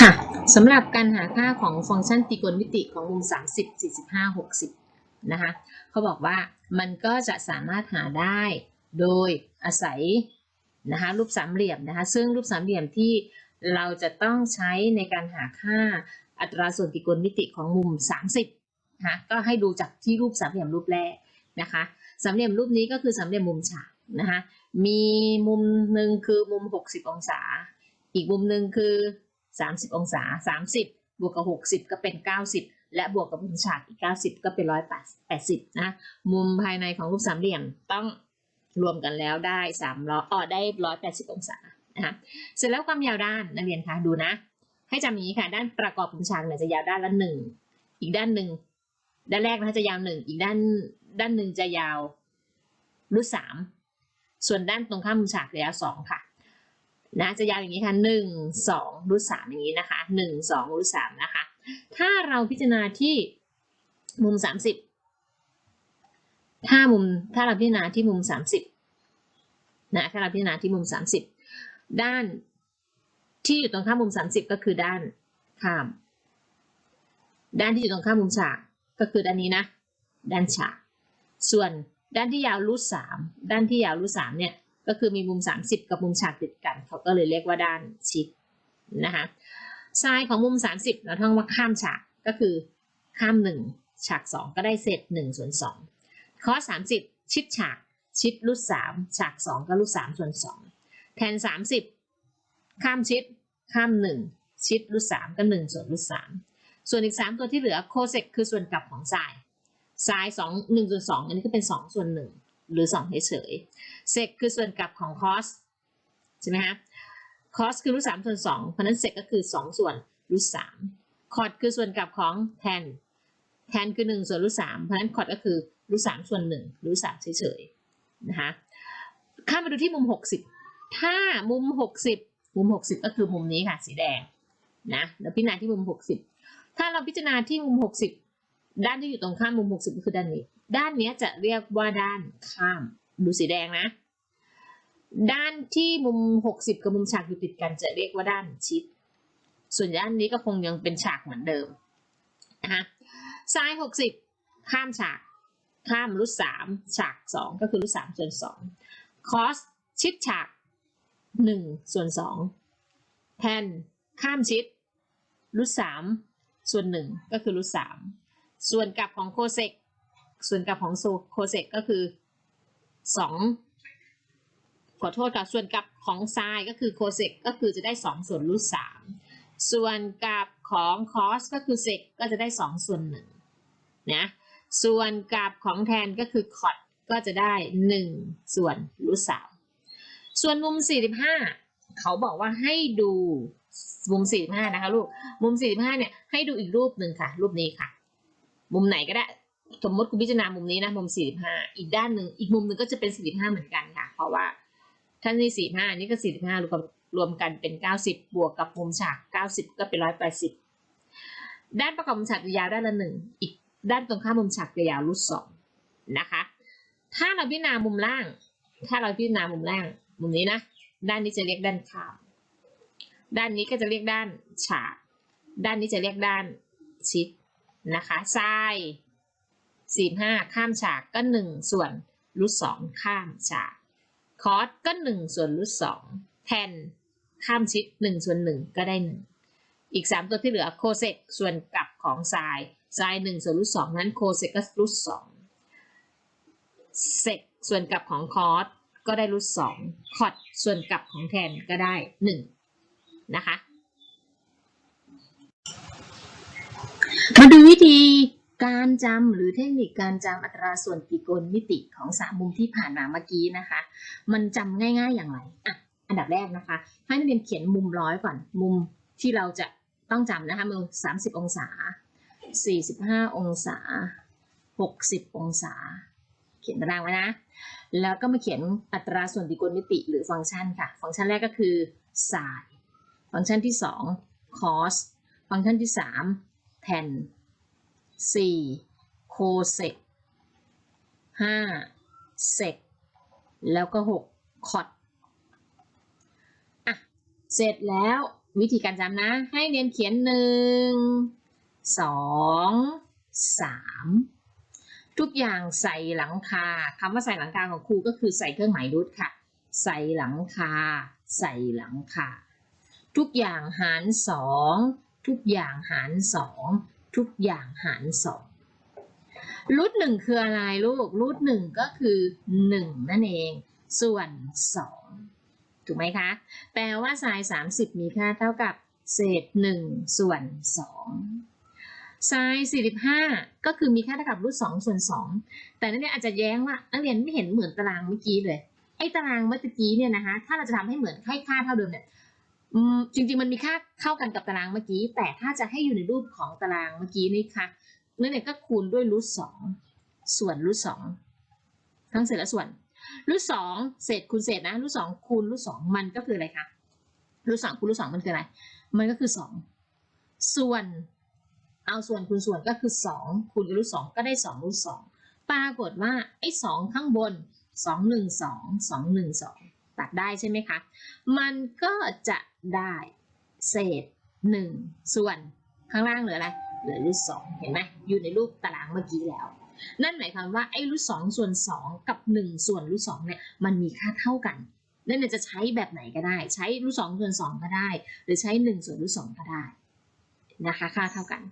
ค่ะสำหรับการหาค่าของฟังก์ชันตรีโกณมิติของมุม 30 45 60 นะคะเขาบอกว่ามันก็จะสามารถหาได้โดยอาศัยนะคะรูปสามเหลี่ยมนะคะซึ่งรูปสามเหลี่ยมที่เราจะต้องใช้ในการหาค่าอัตราส่วนตรีโกณมิติของมุม 30นะคะก็ให้ดูจากที่รูปสามเหลี่ยมรูปแรกนะคะสามเหลี่ยมรูปนี้ก็คือสามเหลี่ยมมุมฉากนะคะมีมุมหนึ่งคือมุม 60 องศา อีกมุมหนึ่งคือ 30 องศา 30 บวกกับ 60 ก็เป็น 90 และบวกกับมุมฉากอีก 90 ก็เป็น 180 นะ มุมภายในของรูปสามเหลี่ยมต้องรวมกันแล้วได้3ล้ออ๋อได้ 180 องศานะคะเสร็จแล้วความยาวด้านนักเรียนคะดูนะ ให้จำอย่างนี้ค่ะด้านประกอบมุมฉากเนี่ยจะยาวด้านละ 1 อีกด้านหนึ่งด้านแรกนะคะจะยาว 1 อีกด้านด้านหนึ่งจะยาวรูท3ส่วนด้านตรงข้ามมุมฉากจะยาว2ค่ะ นะจะยาวอย่างนี้ค่ะหนึ่งสองรูทสามอย่างนี้นะคะหนึ่งสองรูทสามนะคะ ถ้าเราพิจารณาที่มุมสามสิบถ้ามุมถ้าเราพิจารณาที่มุมสามสิบนะถ้าเราพิจารณาที่มุมสามสิบด้านที่อยู่ตรงข้ามมุมสามสิบก็คือด้านข้าม ด้านที่อยู่ตรงข้ามมุมฉากก็คือด้านนี้นะ ด้านฉาก ส่วนด้านที่ยาวรูทสามด้านที่ยาวรูทสามเนี่ย ก็คือมีมุม 30 กับมุมฉากติดกัน เขาก็เลยเรียกว่าด้านชิดนะคะทรายของมุม 30 เราท่องว่าข้ามฉากก็คือข้าม 1 ฉาก 2 ก็ได้เศษ1ส่วน2คอส30 ชิดฉากชิดรูท3ฉาก 2 ก็รูท3ส่วน 2 แทน 30 ข้ามชิด ข้าม 1 ชิดรูท3ก็1ส่วนรูท3ส่วนอีก 3 ตัวที่เหลือโคเซกคือส่วนกลับของทรายทราย2 1ส่วน2อันนี้ก็เป็น 2 ส่วน1 หรือ2เฉยๆเซกคือส่วนกลับของคอสใช่ไหมคะคอสคือรูทสามส่วนสองเพราะนั้นเซกก็คือสองส่วนรูทสามคอดคือส่วนกลับของแทนแทนคือหนึ่งส่วนรูทสามเพราะนั้นคอดก็คือรูทสามส่วนหนึ่งรูทสามเฉยๆนะคะข้ามมาดูที่มุมหกสิบถ้ามุมหกสิบมุมหกสิบก็คือมุมนี้ค่ะสีแดงนะแล้วพิจารณาที่มุมหกสิบถ้าเราพิจารณาที่มุมหกสิบด้านที่อยู่ตรงข้ามมุมหกสิบก็คือด้านนี้ ด้านนี้จะเรียกว่าด้านข้าม ดูสีแดงนะ ด้านที่มุม 60 กับมุมฉากอยู่ติดกันจะเรียกว่าด้านชิด ส่วนด้านนี้ก็คงยังเป็นฉากเหมือนเดิมนะคะซ้าย 60 ข้ามฉาก ข้ามรูทสามฉาก 2 ก็คือรูทสามส่วน2คอสชิดฉาก 1 ส่วน2แทนข้ามชิดรูทสามส่วน 1 ก็คือรูทสามส่วนกลับของโคเซก ส่วนกลับของโคเซกก็คือสองขอโทษค่ะส่วนกลับของไซน์ก็คือโคเซกก็คือจะได้สองส่วนรูทสามส่วนกลับของคอสก็คือเซกก็จะได้สองส่วนหนึ่งนะส่วนกลับของแทนก็คือคอดก็จะได้หนึ่งส่วนรูทสามส่วนมุมสี่สิบห้าเขาบอกว่าให้ดูมุมสี่สิบห้านะคะลูกมุมสี่สิบห้าเนี่ยให้ดูอีกรูปหนึ่งค่ะ รูปนี้ค่ะ มุมไหนก็ได้ สมมติคุณพิจารณามุมนี้นะมุม 45 อีกด้านหนึ่งอีกมุมหนึ่งก็จะเป็น 45 เหมือนกันค่ะ เพราะว่าท่านนี่45นนี้ก็ 45รวมรวมกันเป็น 90 บวกกับมุมฉาก 90 ก็เป็น 180 ด้านประกอบมุมฉากยาวด้านละหนึ่งอีกด้านตรงข้ามมุมฉากยาวรูทสองนะคะถ้าเราพิจารณามุมล่าง ถ้าเราพิจารณามุมล่างมุมนี้นะด้านนี้จะเรียกด้านข้ามด้านนี้ก็จะเรียกด้านฉาก ด้านนี้จะเรียกด้านชิดนะคะทราย สี่ห้าข้ามฉากก็หนึ่งส่วนรูทสองข้ามฉากคอสก็หนึ่งส่วนรูทสองแทนข้ามชิดหนึ่งส่วนหนึ่งก็ได้หนึ่งอีกสามตัวที่เหลือโคเซกส่วนกลับของทรายทรายหนึ่งส่วนรูทสองนั้นโคเซกก็รูทสองเซกส่วนกลับของคอสก็ได้รูทสองคอดส่วนกลับของแทนก็ได้หนึ่งนะคะ มาดูวิธี การจำหรือเทคนิคการจำอัตราส่วนตรีโกณมิติของสามมุมที่ผ่านมาเมื่อกี้นะคะ มันจำง่าย ๆอย่างไรอะอันดับแรกนะคะ ให้นักเรียนเขียนมุมร้อยก่อน มุมที่เราจะต้องจำนะคะมุม30องศา45องศา60องศา เขียนตารางไว้นะ แล้วก็มาเขียนอัตราส่วนตรีโกณมิติหรือฟังก์ชันค่ะ ฟังก์ชันแรกก็คือ sin ฟังก์ชันที่2 cos ฟังก์ชันที่3แทน สี่โคเซกห้าเซกแล้วก็หกคอดอะ เสร็จแล้ววิธีการจำนะ ให้เรียนเขียนหนึ่งสองสามทุกอย่างใส่หลังคาคำว่าใส่หลังคาของครูก็คือใส่เครื่องหมายรูทค่ะ ใส่หลังคา ใส่หลังคา ทุกอย่างหารสองทุกอย่างหารสอง ทุกอย่างหารสองรูทหนึ่งคืออะไรลูกรูทหนึ่งก็คือหนึ่งนั่นเอง ส่วนสองถูกไหมคะ แปลว่าไซน์30มีค่าเท่ากับเศษ1ส่วน2ไซน์45ก็คือมีค่าเท่ากับรูท2ส่วน2แต่นักเรียนอาจจะแย้งว่านักเรียนไม่เห็นเหมือนตารางเมื่อกี้เลยไอ้ตารางเมื่อกี้เนี่ยนะคะ ถ้าเราจะทำให้เหมือนให้ค่าเท่าเดิมเนี่ย จริงๆ มันมีค่าเท่ากันกับตารางเมื่อกี้ แต่ถ้าจะให้อยู่ในรูปของตารางเมื่อกี้นี่ค่ะนักเรียก็คูณด้วยรูท2ส่วนรูท2ทั้งเศษและส่วนรูทสองเศษคูณเศษนะรูทสองคูณรูทสองมันก็คืออะไรคะรูทสองคูณรูทสองมันคืออะไร มันก็คือสองส่วนเอาส่วนคูณส่วนก็คือสองคูณรูทสองก็ได้สองรูทสองปรากฏว่าไอ้สองข้างบนสองหนึ่งสองสองหนึ่งสองตัดได้ใช่ไหมคะ มันก็จะ ได้เศษหนึ่งส่วนข้างล่างเหลืออะไรเหลือรูทสองเห็นไหมอยู่ในรูปตารางเมื่อกี้แล้ว นั่นหมายความว่าไอ้รูทสองส่วนสองกับหนึ่งส่วนรูทสองเนี่ยมันมีค่าเท่ากันนั่นเนี่ยจะใช้แบบไหนก็ได้ ใช้รูทสองส่วนสองก็ได้ หรือใช้หนึ่งส่วนรูทสองก็ได้นะคะค่าเท่ากัน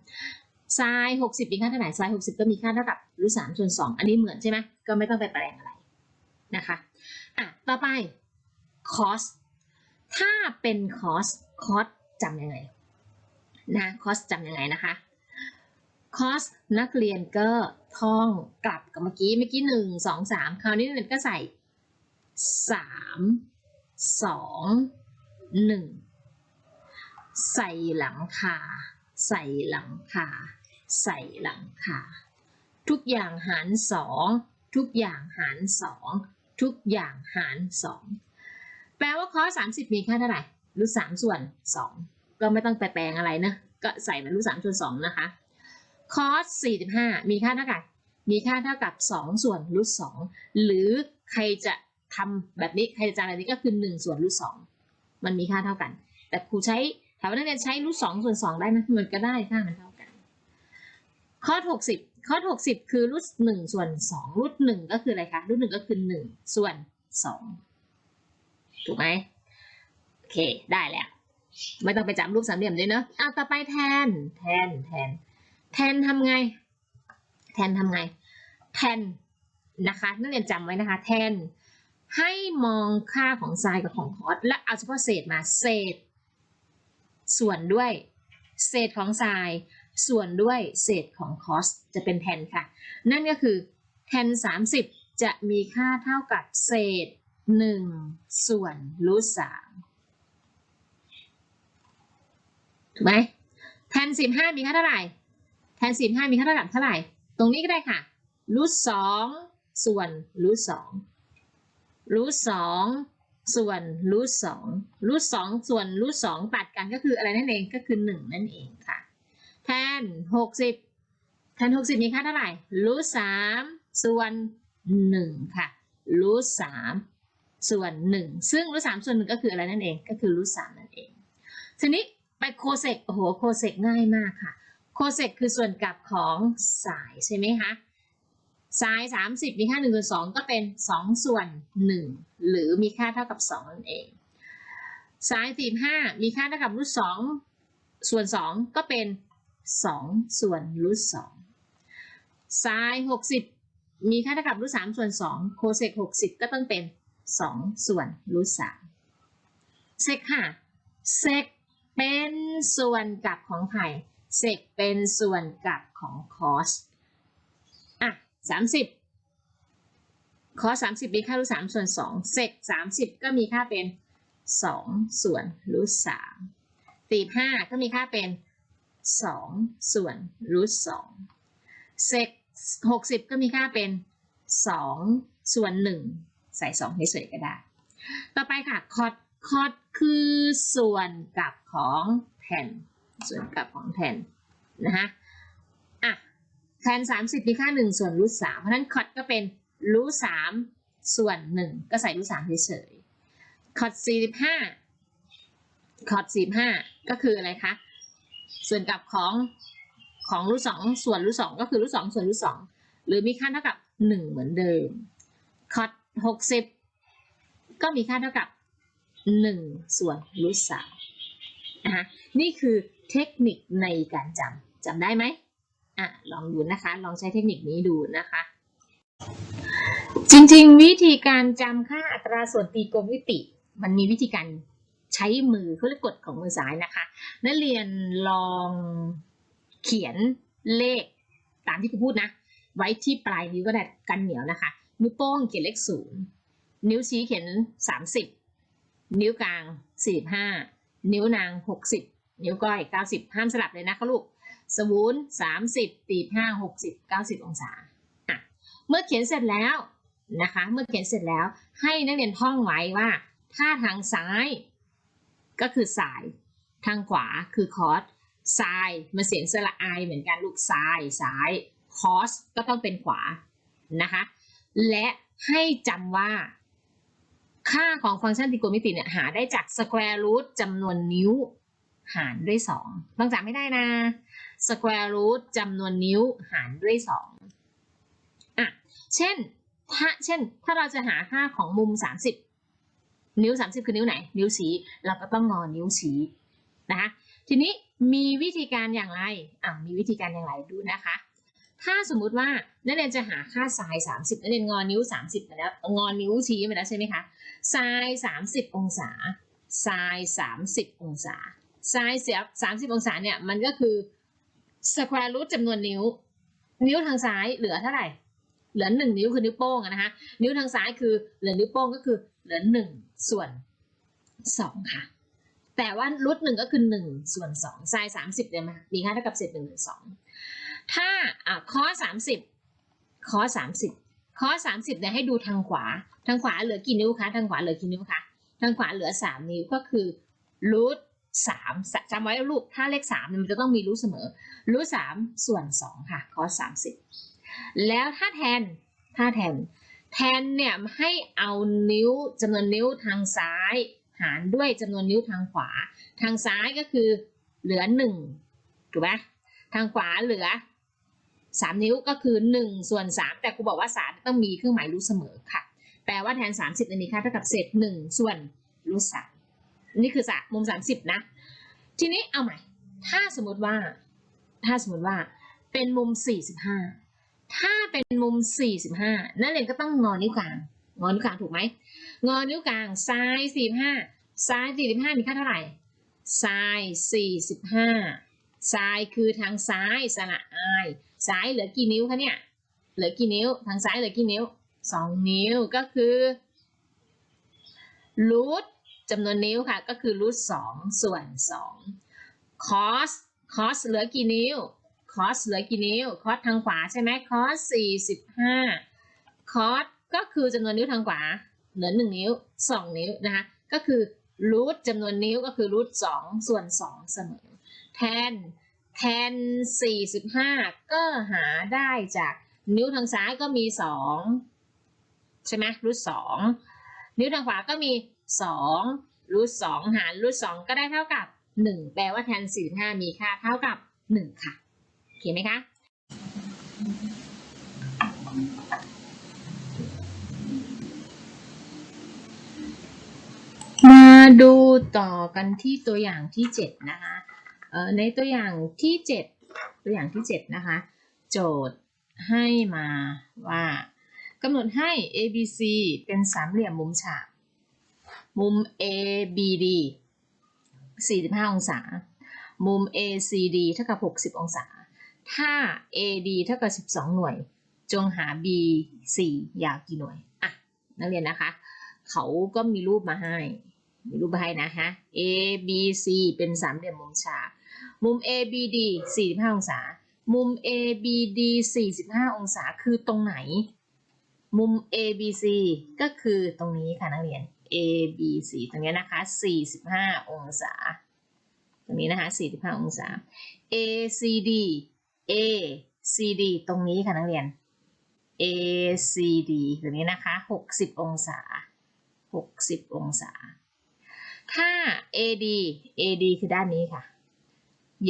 ไซน์หกสิบมีค่าเท่าไหร่ไซน์หกสิบก็มีค่าเท่ากับรูทสามส่วนสองอันนี้เหมือนใช่ไหมก็ไม่ต้องไปแปลงอะไรนะคะอะต่อไป cos ถ้าเป็น cost cost จำยังไงนะ cost จำยังไงนะคะคอสนักเรียนก็ท่องกลับกับเมื่อกี้เมื่อกี้หนึ่งสองสามคราวนี้นักเรียนก็ใส่สามสองหนึ่งใส่หลังคา ใส่หลังคา ใส่หลังคา ทุกอย่างหารสองทุกอย่างหารสองทุกอย่างหารสอง แปลว่าคอสสามสิบมีค่าเท่าไหร่รูทสามส่วนสองก็ไม่ต้องไปแปลงอะไรนะก็ใส่เป็นรูทสามส่วนสองนะคะคอส45มีค่าเท่ากับมีค่าเท่ากับ2ส่วนรูท2หรือใครจะทำแบบนี้ใครจะจำอะไรนี้ก็คือ1ส่วนรูท2มันมีค่าเท่ากัน แต่ครูใช้ถามว่านักเรียนใช้รูท2ส่วน2ได้ไหมมันก็ได้ค่ามันเท่ากันคอส60คอส60คือรูท1ส่วน2รูท1ก็คืออะไรคะรูท1ก็คือ1ส่วน2 ถูกไหมโอเค ได้แล้ว ไม่ต้องไปจำรูปสามเหลี่ยมด้วยเนอะอะต่อไปแทน แทน แทน แทนทำไง แทนทำไง แทนนะคะ นักเรียนจำไว้นะคะ แทน ให้มองค่าของไซน์กับของคอสและเอาเฉพาะเศษมา เศษ ส่วนด้วย เศษของไซน์ส่วนด้วยเศษของคอสจะเป็นแทนค่ะ นั่นก็คือแทน 30 จะมีค่าเท่ากับเศษ 1ส่วนรูทสามถูกไหมแทน15มีค่าเท่าไหร่ แทนสิบห้ามีค่าเท่ากับเท่าไหร่ ตรงนี้ก็ได้ค่ะรูทสองส่วนรูทสองรูทสองส่วนรูทสองรูทสองส่วนรูทสองตัดกันก็คืออะไรนั่นเองก็คือหนึ่งนั่นเองค่ะ แทนหกสิบแทนหกสิบมีค่าเท่าไหร่รูทสามส่วนหนึ่งค่ะรูทสาม ส่วนหนึ่งซึ่งรูทสามส่วนหนึ่งก็คืออะไรนั่นเองก็คือรูทสามนั่นเอง ทีนี้ไปโคเซกโอ้โหโคเซกง่ายมากค่ะโคเซกคือส่วนกลับของสายใช่ไหมคะสาย 30 มีค่า1ส่วน2ก็เป็น 2 ส่วน 1 หรือมีค่าเท่ากับ 2 นั่นเอง สาย 45 มีค่าเท่ากับรูท2ส่วน 2 ก็เป็น 2 ส่วนรูท2สาย 60 มีค่าเท่ากับรูท3ส่วน 2 โคเซก60 ก็ต้องเป็น 2 ส่วนรูท3เซกค่ะเซกเป็นส่วนกลับของไข่เซกเป็นส่วนกลับของคอสอะสามสิบคอสสามสิบมีค่ารูทสามส่วนสองเซกสามสิบก็มีค่าเป็นสองส่วนรูทสามสี่ห้าก็มีค่าเป็นสองส่วนรูทสองเซกหกสิบก็มีค่าเป็นสองส่วนหนึ่ง ส่สองให้สวยก็ได้ ต่อไปค่ะคอดคอดคือส่วนกลับของแทนส่วนกลับของแทนนะคะอะแทน 30 มีค่า 1 ส่วนรูท3เพราะนั้นคอดก็เป็นรูท3ส่วน 1 ก็ใส่รูท3เฉยๆคอด45คอดสี่ห้าก็คืออะไรคะส่วนกลับของของรูทสองส่วนรูทสองก็คือรูทสองส่วนรูทสองหรือมีค่าเท่ากับหนึ่งเหมือนเดิมคอด หกสิบก็มีค่าเท่ากับหนึ่งส่วนรูทสามนะคะนี่คือเทคนิคในการจำจำได้ไหมอะลองดูนะคะ ลองใช้เทคนิคนี้ดูนะคะ จริงๆ วิธีการจำค่าอัตราส่วนตีกลมมิติ มันมีวิธีการใช้มือเขาเรียกกฎของมือซ้ายนะคะนักเรียนลองเขียนเลขตามที่ครูพูดนะ ไว้ที่ปลายนิ้วก็ได้กันเหนียวนะคะ นิ้วโป้งเขียนเลขศูนย์นิ้วชี้เขียนสามสิบนิ้วกลางสี่ห้านิ้วนางหกสิบนิ้วก้อยเก้าสิบห้ามสลับเลยนะคะลูกสวูนสามสิบตีห้าหกสิบเก้าสิบองศาอะเมื่อเขียนเสร็จแล้วนะคะ เมื่อเขียนเสร็จแล้วให้นักเรียนท่องไว้ว่า ถ้าทางซ้ายก็คือสาย ทางขวาคือคอสซายมันเสียงสระอายเหมือนกันลูกซายซ้ายคอสก็ต้องเป็นขวานะคะ และให้จำว่า ค่าของฟังก์ชันตริโกณมิติเนี่ยหาได้จาก square root จำนวนนิ้ว หารด้วย 2 ต้องจำไม่ได้นะ square root จำนวนนิ้วหารด้วย 2อะ เช่น ถ้า เช่น ถ้าเราจะหาค่าของมุม 30 นิ้ว 30 คือนิ้วไหน นิ้วชี้ เราก็ต้องงอนิ้วชี้นะคะ ทีนี้มีวิธีการอย่างไร อะมีวิธีการอย่างไรดูนะคะ ถ้าสมมุติว่านักเรียนจะหาค่าไซน์30นักเรียนงอนิ้ว 30ไปแล้วงอนิ้วชี้ไปแล้วใช่ไหมคะไซน์30 องศาไซน์30 องศาไซน์เสียบ30 องศาเนี่ยมันก็คือ square root จำนวนนิ้ว นิ้วทางซ้ายเหลือเท่าไหร่ เหลือหนึ่งนิ้วคือนิ้วโป้งนะคะนิ้วทางซ้ายคือเหลือนิ้วโป้งก็คือเหลือหนึ่งส่วนสองค่ะแต่ว่ารูทหนึ่งก็คือหนึ่งส่วนสองไซน์สามสิบเนี่ยมันมีค่าเท่ากับเศษหนึ่งส่วนสอง ถ้าอ่าคอสามสิบคอสามสิบคอสามสิบเนี่ยให้ดูทางขวา ทางขวาเหลือกี่นิ้วคะ ทางขวาเหลือกี่นิ้วคะ ทางขวาเหลือสามนิ้วก็คือรูทสามจำไว้ลูกถ้าเลขสามเนี่ยมันจะต้องมีรูทเสมอ รูทสามส่วนสองค่ะคอสามสิบแล้วถ้าแทน ถ้าแทน แทนเนี่ยให้เอานิ้วจำนวนนิ้วทางซ้าย หารด้วยจำนวนนิ้วทางขวา ทางซ้ายก็คือเหลือหนึ่งถูกไหมทางขวาเหลือ สามนิ้วก็คือหนึ่งส่วนสามแต่ครูบอกว่าสามต้องมีเครื่องหมายรูทเสมอค่ะ แปลว่าแทนสามสิบอันนี้ค่าเท่ากับเศษหนึ่งส่วนรูทสามนี่คือสะมุมสามสิบนะ ทีนี้เอาใหม่ ถ้าสมมติว่า ถ้าสมมติว่าเป็นมุมสี่สิบห้าถ้าเป็นมุม 45 นักเรียนก็ต้องงอนิ้วกลาง งอนิ้วกลางถูกไหม งอนิ้วกลางซ้าย 45 ซ้าย 45 มีค่าเท่าไหร่ซ้าย 45 ซ้ายคือทางซ้ายสระอายซ้ายเหลือกี่นิ้วคะเนี่ย เหลือกี่นิ้ว ทางซ้ายเหลือกี่นิ้ว2นิ้วก็คือรูทจำนวนนิ้วค่ะ ก็คือรูท2ส่วน2 cos cos เหลือกี่นิ้วคอสเหลือกี่นิ้วคอสทางขวาใช่ไหมคอสสี่สิบห้าคอสก็คือจำนวนนิ้วทางขวา เหลือหนึ่งนิ้วสองนิ้วนะคะ ก็คือรูทจำนวนนิ้วก็คือรูทสองส่วนสองเสมอ แทนแทนสี่สิบห้าก็หาได้จากนิ้วทางซ้ายก็มีสองใช่ไหมรูทสองนิ้วทางขวาก็มีสองรูทสองหารรูทสองก็ได้เท่ากับหนึ่งแปลว่าแทนสี่ห้ามีค่าเท่ากับหนึ่งค่ะโอเคไหมคะมาดูต่อกันที่ตัวอย่างที่ 7 นะคะ ในตัวอย่างที่ 7 ตัวอย่างที่ 7 นะคะ โจทย์ให้มาว่ากำหนดให้ ABC เป็นสามเหลี่ยมมุมฉาก มุม ABD 45 องศา มุม ACD เท่ากับ 60 องศา ถ้า AD เท่ากับ 12 หน่วย จงหา BC ยาวกี่หน่วย อะ นักเรียนนะคะ เขาก็มีรูปมาให้ มีรูปมาให้นะคะ ABC เป็นสามเหลี่ยมมุมฉาก มุม ABD 45 องศา มุม ABD 45 องศาคือตรงไหน มุม ABC ก็คือตรงนี้ค่ะนักเรียน ABC ตรงนี้นะคะ 45 องศา ตรงนี้นะคะ 45 องศา ACD ACD ตรงนี้ค่ะนักเรียน ACD ตรงนี้นะคะ 60 องศา 60 องศา ถ้า AD AD คือด้านนี้ค่ะ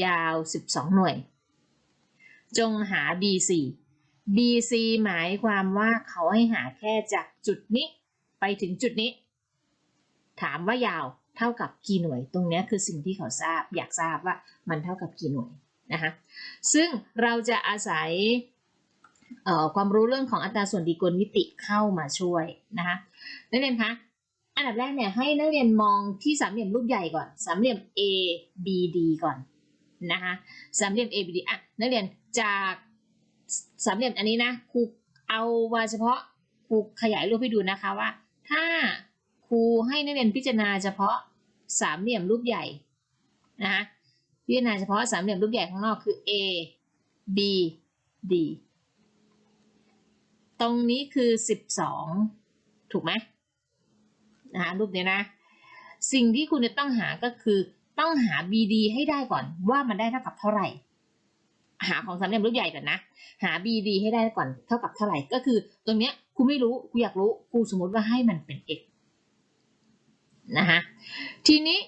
ยาว 12 หน่วย จงหา BC BC หมายความว่าเขาให้หาแค่จากจุดนี้ ไปถึงจุดนี้ ถามว่ายาวเท่ากับกี่หน่วย ตรงเนี้ยคือสิ่งที่เขาทราบ อยากทราบว่ามันเท่ากับกี่หน่วยนะคะ ซึ่งเราจะอาศัยความรู้เรื่องของอัตราส่วนดีกลมิติเข้ามาช่วยนะคะนักเรียนคะอันดับแรกเนี่ยให้นักเรียนมองที่สามเหลี่ยมรูปใหญ่ก่อน สามเหลี่ยม A B D ก่อน นะคะสามเหลี่ยม A B D อะนักเรียนจากสามเหลี่ยมอันนี้นะครูเอามาเฉพาะครูขยายรูปให้ดูนะคะว่า ถ้าครูให้นักเรียนพิจารณาเฉพาะสามเหลี่ยมรูปใหญ่นะคะพิจารณาเฉพาะสามเหลี่ยมรูปใหญ่ข้างนอกคือ A B D ตรงนี้คือ 12 ถูกไหมนะคะรูปนี้นะ สิ่งที่คุณจะต้องหาก็คือ ต้องหา BD ให้ได้ก่อนว่ามันได้เท่ากับเท่าไหร่ หาของสามเหลี่ยมรูปใหญ่ก่อนนะ หา BD ให้ได้ก่อนเท่ากับเท่าไหร่ ก็คือตรงเนี้ยครูไม่รู้ครูอยากรู้ครูสมมติว่าให้มันเป็น x นะคะทีนี้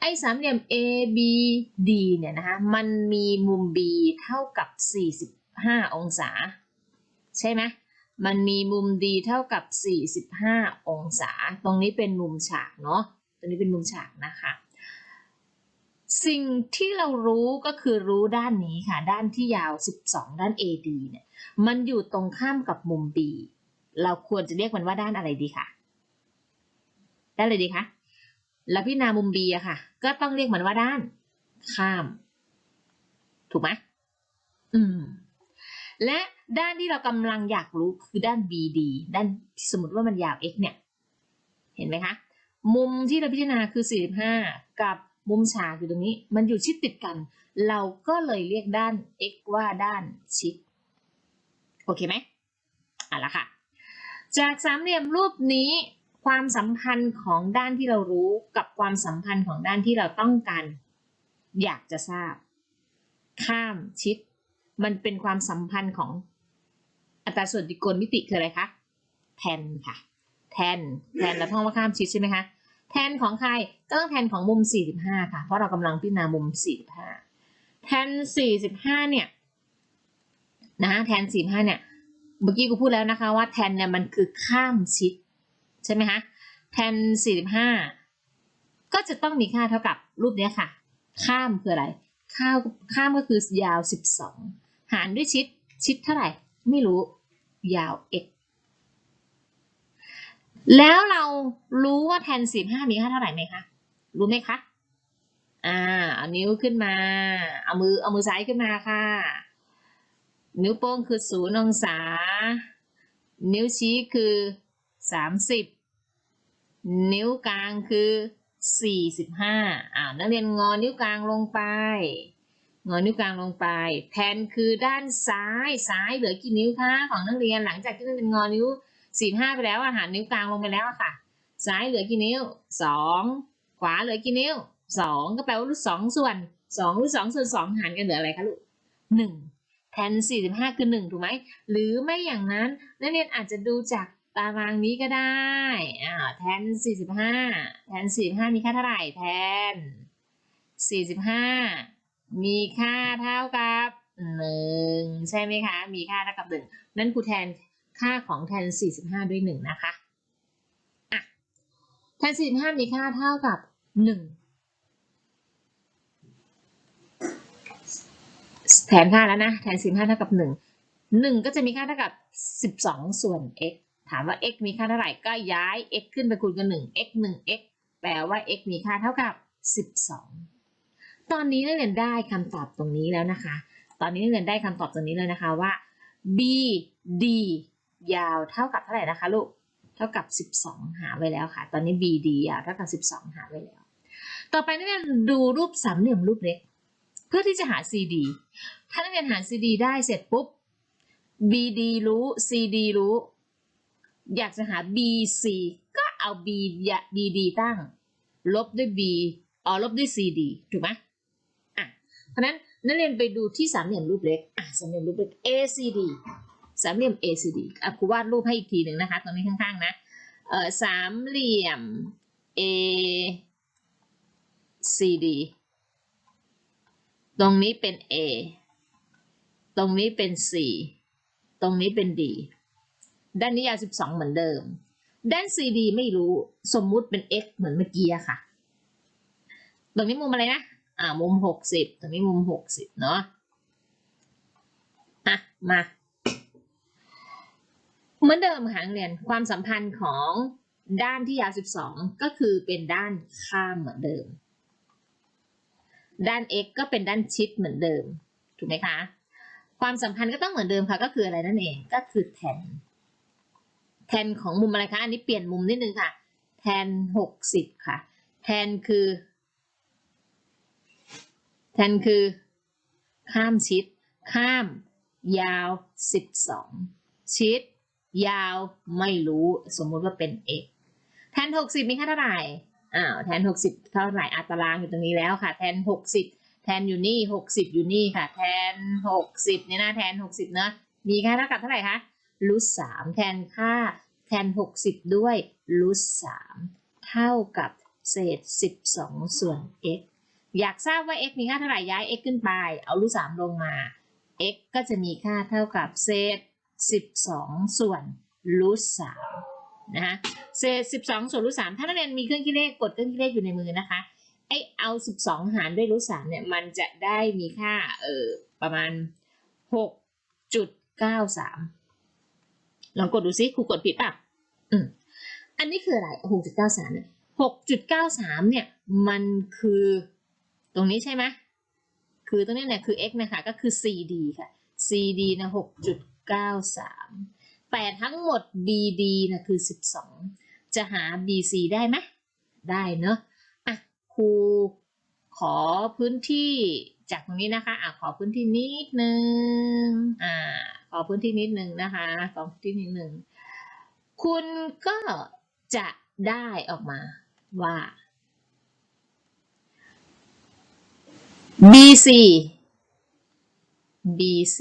ไอ้สามเหลี่ยม ABD เนี่ยนะคะมันมีมุม B เท่ากับ 45 องศา ใช่ไหมมันมีมุมดีเท่ากับ 45 องศา ตรงนี้เป็นมุมฉากเนาะ ตรงนี้เป็นมุมฉากนะคะ สิ่งที่เรารู้ก็คือรู้ด้านนี้ค่ะ ด้านที่ยาว 12 ด้าน AD เนี่ยมันอยู่ตรงข้ามกับมุม B เราควรจะเรียกมันว่าด้านอะไรดีคะด้านอะไรดีคะแล้วพี่นามุม B อะค่ะ ก็ต้องเรียกมันว่าด้านข้าม ถูกไหมอืม และด้านที่เรากำลังอยากรู้คือด้าน BD ด้านสมมติว่ามันยาว x เนี่ย เห็นไหมคะ มุมที่เราพิจารณาคือ 45 กับ มุมฉากอยู่ตรงนี้ มันอยู่ชิดติดกัน เราก็เลยเรียกด้าน x ว่าด้านชิด โอเคไหมอะละค่ะ จากสามเหลี่ยมรูปนี้ ความสัมพันธ์ของด้านที่เรารู้กับความสัมพันธ์ของด้านที่เราต้องการ อยากจะทราบ ข้ามชิด มันเป็นความสัมพันธ์ของอัตราส่วนตรีโกณมิติคืออะไรคะแทนค่ะ แทนแทนเราท่องว่าข้ามชิดใช่ไหมคะ แทนของใครก็ต้องแทนของมุม 45 ค่ะ เพราะเรากำลังพิจารณามุม 45 แทน 45 เนี่ยนะแทน 45 เนี่ย เมื่อกี้กูพูดแล้วนะคะว่าแทนเนี่ยมันคือข้ามชิดใช่ไหมคะแทน 45 ก็จะต้องมีค่าเท่ากับรูปเนี้ยค่ะ ข้ามคืออะไร ข้าข้ามก็คือยาว 12 หารด้วยชิดชิดเท่าไหร่ ไม่รู้ยาว x แล้วเรารู้ว่าแทน15มีค่าเท่าไหร่ไหมคะ รู้ไหมคะ อ่า เอานิ้วขึ้นมา เอามือ เอามือซ้ายขึ้นมาค่ะ นิ้วโป้งคือศูนย์องศา นิ้วชี้คือ30นิ้วกลางคือ45อ่านักเรียนงอนิ้วกลางลงไป งอนิ้วกลางลงไป แทนคือด้านซ้าย ซ้ายเหลือกี่นิ้วคะของนักเรียนหลังจากที่นักเรียนงอนิ้ว 45ไปแล้วอาหารนิ้วกลางลงไปแล้วค่ะ ซ้ายเหลือกี่นิ้ว2ขวาเหลือกี่นิ้ว2ก็แปลว่ารูทสองส่วน2รูทสองส่วน2หารกันเหลืออะไรคะลูก1แทน45คือ1ถูกไหมหรือไม่อย่างนั้นนักเรียนอาจจะดูจากตารางนี้ก็ได้อ่าแทน45แทน45มีค่าเท่าไหร่แทน45มีค่าเท่ากับ1ใช่ไหมคะ มีค่าเท่ากับ1นั่นครูแทน ค่าของแทน 45 ด้วย 1 นะคะอะแทน 45 มีค่าเท่ากับ 1 แทนค่าแล้วนะ แทน 45 เท่ากับ 1 1 ก็จะมีค่าเท่ากับ 12 ส่วน x ถามว่า x มีค่าเท่าไหร่ก็ย้าย x ขึ้นไปคูณกับ1 x 1 x แปลว่า x มีค่าเท่ากับ 12 ตอนนี้นักเรียนได้คำตอบตรงนี้แล้วนะคะ ตอนนี้นักเรียนได้คำตอบตรงนี้แล้วนะคะว่า b d ยาวเท่ากับเท่าไหร่นะคะลูก เท่ากับ 12 หาไว้แล้วค่ะ ตอนนี้ b d ยาวเท่ากับ 12 หาไว้แล้ว ต่อไปนักเรียนดูรูปสามเหลี่ยมรูปเล็ก เพื่อที่จะหา cd ถ้านักเรียนหา cd ได้เสร็จปุ๊บ bd รู้ cd รู้ อยากจะหา bc ก็เอา b bd ตั้ง ลบด้วย b อ๋อลบด้วย cd ถูกไหมอะ เพราะฉะนั้นนักเรียนไปดูที่สามเหลี่ยมรูปเล็ก อะ สามเหลี่ยมรูปเล็ก acd สามเหลี่ยม acd อะครูวาดรูปให้อีกทีหนึ่งนะคะ ตรงนี้ข้างๆนะเอ่อสามเหลี่ยม A C D ตรงนี้เป็น A ตรงนี้เป็น C ตรงนี้เป็น D ด้านนี้ยาว12 เหมือนเดิม ด้าน CD ไม่รู้สมมุติเป็น x เหมือนเมื่อกี้ค่ะ ตรงนี้มุมอะไรนะ อ่า มุม 60 ตรงนี้มุม 60 เนาะอะ มา เหมือนเดิมค่ะนักเรียนความสัมพันธ์ของด้านที่ยาว 12 ก็คือเป็นด้านข้ามเหมือนเดิม ด้าน x ก็เป็นด้านชิดเหมือนเดิม ถูกไหมคะ ความสัมพันธ์ก็ต้องเหมือนเดิมค่ะ ก็คืออะไรนั่นเอง ก็คือ tan แทนของมุมอะไรคะ อันนี้เปลี่ยนมุมนิดนึงค่ะ แทนหกสิบค่ะ แทนคือ แทนคือ ข้ามชิด ข้าม ยาวสิบสองชิด ยาวไม่รู้สมมุติว่าเป็น x แทนหกสิบมีค่าเท่าไหร่อ้าวแทนหกสิบเท่าไหร่อัตารางอยู่ตรงนี้แล้วค่ะ แทนหกสิบแทนอยู่นี่หกสิบอยู่นี่ค่ะ แทนหกสิบเนี่ยนะแทนหกสิบเนะมีค่าเท่ากับเท่าไหร่คะรูทสามแทนค่าแทนหกสิบด้วยรูทสามเท่ากับเศษสิบสองส่วน x อยากทราบว่า x มีค่าเท่าไหร่ย้าย x ขึ้นไป เอารูทสามลงมา x ก็จะมีค่าเท่ากับเศษ สิบสองส่วนรูทสามนะคะเศษสิบสองส่วนรูทสามถ้านักเรียนมีเครื่องคิดเลขกดเครื่องคิดเลขอยู่ในมือนะคะไอเอาสิบสองหารด้วยรูทสามเนี่ยมันจะได้มีค่าเออประมาณหกจุดเก้าสามลองกดดูซิครูกดผิดป่ะอืมอันนี้คืออะไรหกจุดเก้าสามเนี่ยหกจุดเก้าสามเนี่ยมันคือตรงนี้ใช่ไหมคือตรงนี้เนี่ยคือ x นะคะก็คือ cd ค่ะ cd นะหกจุด เก้าสามแต่ทั้งหมด bd นะคือสิบสองจะหา bc ได้ไหมได้เนอะอะครูขอพื้นที่จากตรงนี้นะคะอะขอพื้นที่นิดนึงอ่าขอพื้นที่นิดนึงนะคะขอพื้นที่นิดนึงคุณก็จะได้ออกมาว่า BC BC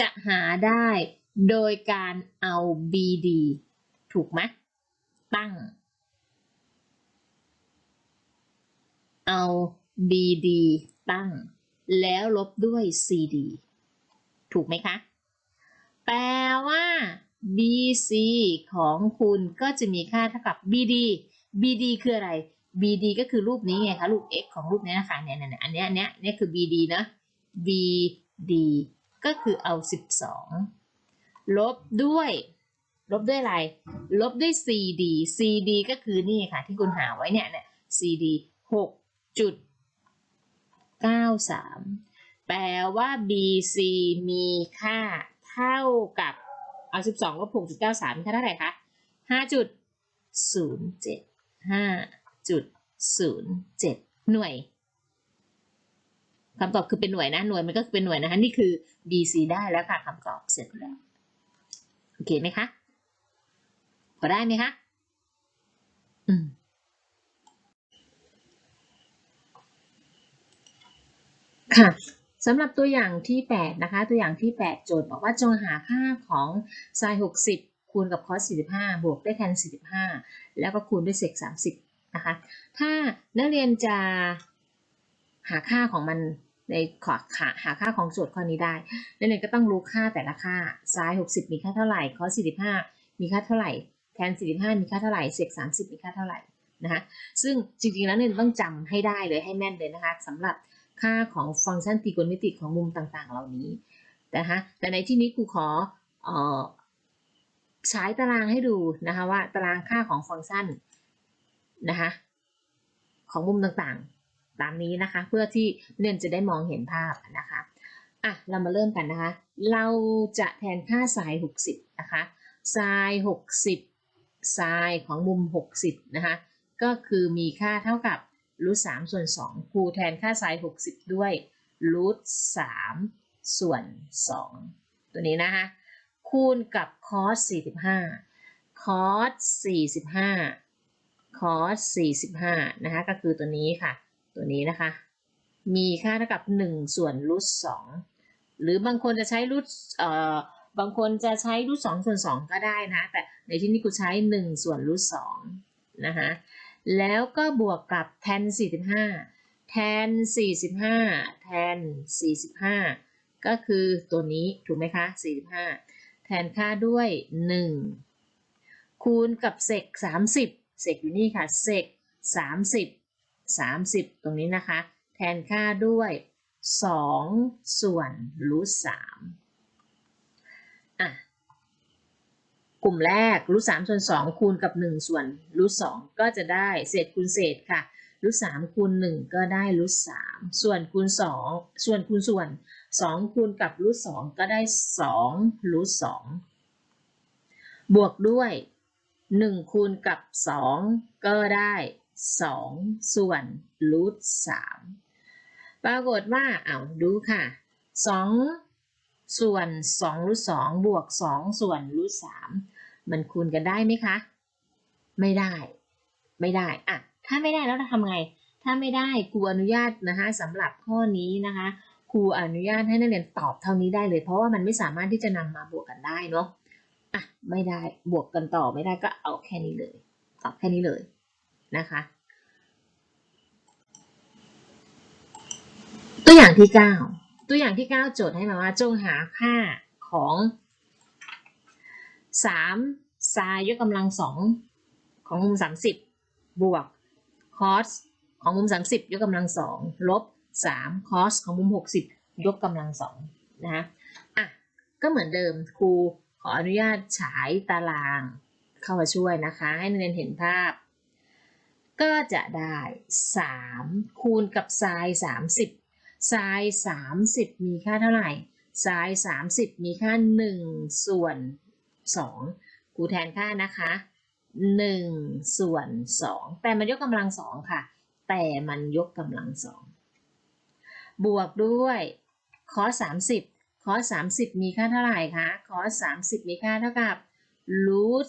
จะหาได้โดยการเอา BD ถูกไหมตั้ง เอา BD ตั้ง แล้วลบด้วย CD ถูกไหมคะ แปลว่า BC ของคุณก็จะมีค่าเท่ากับ BD BD คืออะไร BD ก็คือรูปนี้ไงคะรูป x ของรูปนี้นะคะเนี่ยเนี่ยอันเนี้ยอันเนี้ยเนี่ยคือ BD นะ BD ก็คือเอา 12 ลบด้วย ลบด้วยอะไร ลบด้วย CD CD ก็คือนี่ค่ะที่คุณหาไว้เนี่ยเนี่ย CD 6จุด93 แปลว่า BC มีค่าเท่ากับ เอา 12ลบ6.93มีค่าเท่าไหร่คะ 5.07 5.07 หน่วย คำตอบคือเป็นหน่วยนะหน่วยมันก็คือเป็นหน่วยนะคะนี่คือ BC ได้แล้วค่ะคำตอบเสร็จแล้วโอเคไหมคะพอได้ไหมคะอืมค่ะสำหรับตัวอย่างที่ 8 นะคะ ตัวอย่างที่ 8 โจทย์บอกว่าจงหาค่าของ sin 60 คูณกับ cos 45 บวกด้วย tan 45 แล้วก็คูณด้วย sec 30 นะคะ ถ้านักเรียนจะหาค่าของมัน ในขอหาหาค่าของโจทย์ข้อนี้ได้นักเรียนก็ต้องรู้ค่าแต่ละค่า sin 60 มีค่าเท่าไหร่ cos 45 มีค่าเท่าไหร่ tan 45 มีค่าเท่าไหร่ sec 30 มีค่าเท่าไหร่นะคะซึ่งจริงๆแล้วเนี่ยต้องจำให้ได้เลยให้แม่นเลยนะคะสำหรับค่าของฟังก์ชันตรีโกณมิติของมุมต่างๆ เหล่านี้นะคะแต่ในที่นี้ครูขอออใช้ตารางให้ดูนะคะว่าตารางค่าของฟังก์ชันนะคะของมุมต่างๆ ตามนี้นะคะ เพื่อที่เรียนจะได้มองเห็นภาพนะคะอะเรามาเริ่มกันนะคะ เราจะแทนค่า sin 60 นะคะ sin 60 sin ของมุม 60 นะคะ ก็คือมีค่าเท่ากับรูทสามส่วนสองครูแทนค่าไซน์หกสิบด้วยรูทสามส่วนสองตัวนี้นะคะ คูณกับคอสสี่สิบห้าคอสสี่สิบห้าคอสสี่สิบห้านะคะ ก็คือตัวนี้ค่ะ ตัวนี้นะคะ มีค่าเท่ากับหนึ่งส่วนรูทสองหรือบางคนจะใช้รูทเอ่อบางคนจะใช้รูทสองส่วนสองก็ได้นะ แต่ในที่นี้กูใช้หนึ่งส่วนรูทสองนะคะแล้วก็บวกกับแทน 45 แทน 45 แทน 45 ก็คือตัวนี้ถูกไหมคะ 45 แทนค่าด้วย 1 คูณกับเศษ30 เศษอยู่นี่ค่ะ เศษ30 30 ตรงนี้นะคะ แทนค่าด้วย 2 ส่วนรูท3อะกลุ่มแรกรูท3ส่วน 2 คูณกับ 1 ส่วนรูท2ก็จะได้เศษคูณเศษค่ะรูท3คูณ 1 ก็ได้รูท3ส่วนคูณ 2 ส่วนคูณส่วน 2 คูณกับรูท2ก็ได้2รูท2บวกด้วย 1 คูณกับ 2 ก็ได้ 2 ส่วนรูท3ปรากฏว่าเอาดูค่ะ 2 ส่วน2รูท2บวก 2 ส่วนรูท3มันคูณกันได้ไหมคะ ไม่ได้ ไม่ได้อะถ้าไม่ได้แล้วเราทำไง ถ้าไม่ได้ครูอนุญาตนะคะสำหรับข้อนี้นะคะครูอนุญาตให้นักเรียนตอบเท่านี้ได้เลย เพราะว่ามันไม่สามารถที่จะนำมาบวกกันได้เนาะอะไม่ได้บวกกันต่อไม่ได้ก็เอาแค่นี้เลย ตอบแค่นี้เลย นะคะตัวอย่างที่ 9 ตัวอย่างที่ 9 โจทย์ให้มาว่าจงหาค่าของ3 sin ยกกำลัง2ของมุม 30 บวก cos ของมุม 30 ยกกำลัง2ลบ3 cos ของมุม 60 ยกกำลัง2นะคะอะก็เหมือนเดิมครูขออนุญาตฉายตารางเข้ามาช่วยนะคะ ให้นักเรียนเห็นภาพ ก็จะได้ 3 คูณกับ sin 30 sin 30 มีค่าเท่าไหร่ sin 30 มีค่า 1 ส่วน2ครูแทนค่านะคะ 1 ส่วน 2 แต่มันยกกำลัง 2 ค่ะ แต่มันยกกำลัง 2 บวกด้วย cos 30 cos 30 มีค่าเท่าไหร่คะ cos 30 มีค่าเท่ากับ root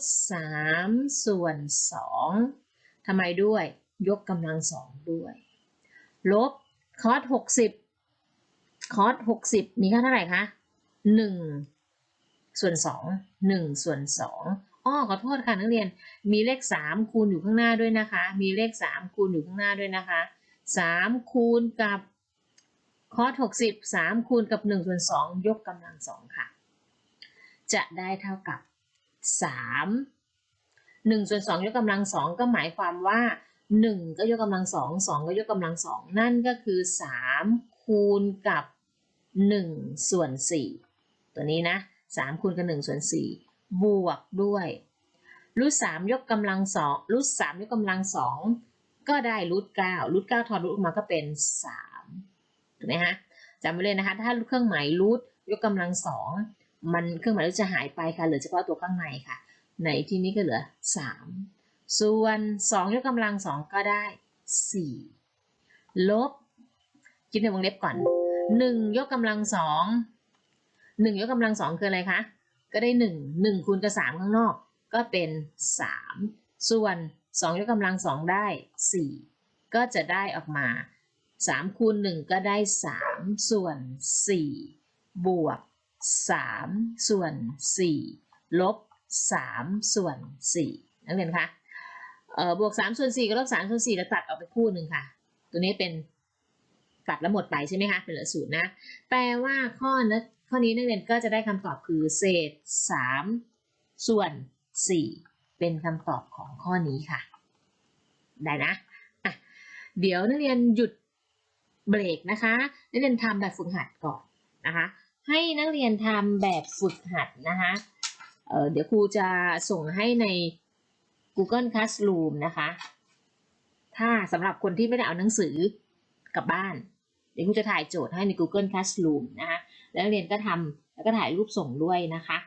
3ส่วน 2 ทำไมด้วย ยกกำลัง2ด้วย ลบ cos 60 cos 60มีค่าเท่าไหร่คะ1ส่วน2 1ส่วน2อ้อขอโทษค่ะนักเรียน มีเลข3คูณอยู่ข้างหน้าด้วยนะคะ มีเลข3คูณอยู่ข้างหน้าด้วยนะคะ3คูณกับ cos 60 3คูณกับ1ส่วน2ยกกำลัง2ค่ะ จะได้เท่ากับ3 1ส่วน2ยกกำลัง2ก็หมายความว่า 1 ก็ยกกำลัง2 2ก็ยกกำลัง2นั่นก็คือ 3 คูณกับ 1 ส่วน 4 ตัวนี้นะ 3 คูณกับ 1 ส่วน 4 บวกด้วยรูท3ยกกำลัง2รูท3ยกกำลัง2ก็ได้รูท9รูท9ถอดรูทออกมาก็เป็น3ถูกไหมฮะจำไว้เลยนะคะ ถ้าเครื่องหมายรูทยกกำลัง2มันเครื่องหมายรูทจะหายไปค่ะเหลือเฉพาะตัวข้างในค่ะ ในที่นี้ก็เหลือ 3 ส่วน 2 ยกกำลัง 2 ก็ได้ 4 ลบ คิดในวงเล็บก่อน 1 ยกกำลัง 2 1 ยกกำลัง 2 คืออะไรคะ ก็ได้ 1 1 คูณกับ 3 ข้างนอก ก็เป็น 3 ส่วน 2 ยกกำลัง 2 ได้ 4 ก็จะได้ออกมา 3 คูณ 1 ก็ได้ 3 ส่วน 4 บวก 3 ส่วน 4 ลบ 3 ส่วน 4 นักเรียนคะเอ่อบวก 3 ส่วน 4 กับลบ3ส่วน4แล้วตัดออกไปคู่หนึ่งค่ะ ตัวนี้เป็นตัดแล้วหมดไปใช่ไหมคะ เป็นเหลือศูนย์นะ แปลว่าข้อนะข้อนี้นักเรียนก็จะได้คำตอบคือเศษ 3 ส่วน 4 เป็นคำตอบของข้อนี้ค่ะ ได้นะอะเดี๋ยวนักเรียนหยุดเบรกนะคะ นักเรียนทำแบบฝึกหัดก่อนนะคะ ให้นักเรียนทำแบบฝึกหัดนะคะ เเดี๋ยวครูจะส่งให้ใน Google Classroom นะคะ ถ้าสำหรับคนที่ไม่ได้เอาหนังสือกลับบ้าน เดี๋ยวครูจะถ่ายโจทย์ให้ใน Google Classroom นะคะ แล้วเรียนก็ทำแล้วก็ถ่ายรูปส่งด้วยนะคะ